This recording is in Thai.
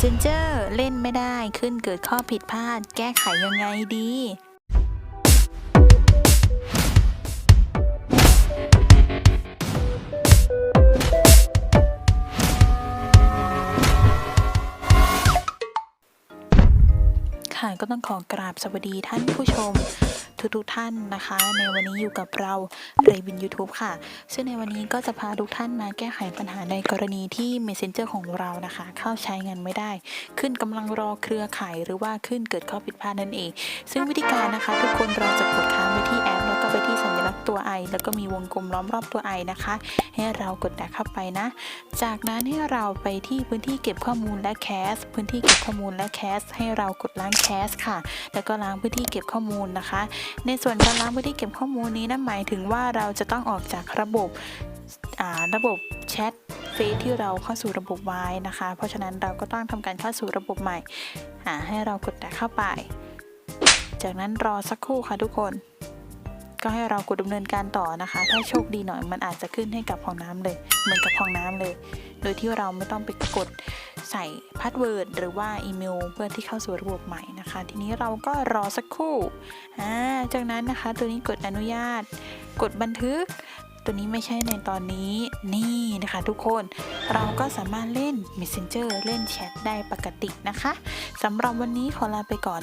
Messenger เล่นไม่ได้ขึ้นเกิดข้อผิดพลาด แก้ไขยังไงดี ค่ะก็ต้องขอกราบสวัสดีท่านผู้ชมทุกๆท่านนะคะ ในวันนี้อยู่กับเราเรวิน YouTube ค่ะ ซึ่งในวันนี้ก็จะพาทุกท่านมาแก้ไขปัญหาในกรณีที่ Messenger ของเรานะคะ เข้าใช้งานไม่ได้ ขึ้นกำลังรอเครือข่ายหรือว่าขึ้นเกิดข้อผิดพลาดนั่นเอง ซึ่งวิธีการนะคะ ทุกคนเราจะกดค้างไปที่แอปแล้วก็ไปที่สัญ ตัว i แล้วก็มีวงกลมล้อมรอบตัว i นะคะ ให้เรากดแตะเข้าไปนะ จากนั้นให้เราไปที่พื้นที่เก็บข้อมูลและแคสพื้นที่เก็บข้อมูลและแคสให้เรากดล้างแคสค่ะ แล้วก็ล้างพื้นที่เก็บข้อมูลนะคะ ในส่วนการล้างพื้นที่เก็บข้อมูลนี้นั่นหมายถึงว่าเราจะต้องออกจากระบบระบบแชทเฟซที่เราเข้าสู่ระบบไว้นะคะ เพราะฉะนั้นเราก็ต้องทำการเข้าสู่ระบบใหม่ให้เรากดแตะเข้าไป จากนั้นรอสักครู่ค่ะทุกคน ก็ให้เรากดดำเนินการต่อนะคะ ถ้าโชคดีหน่อยมันอาจจะขึ้นให้กับห้องน้ำเลย เหมือนกับห้องน้ำเลย โดยที่เราไม่ต้องไปกดใส่พาสเวิร์ดหรือว่าอีเมลเพื่อที่เข้าสู่ระบบใหม่นะคะ ทีนี้เราก็รอสักครู่อ่าจากนั้นนะคะตัวนี้กดอนุญาต กดบันทึกตัวนี้ไม่ใช่ในตอนนี้นี่นะคะทุกคนเราก็สามารถเล่น Messenger เล่นแชทได้ปกตินะคะสำหรับวันนี้ขอลาไปก่อน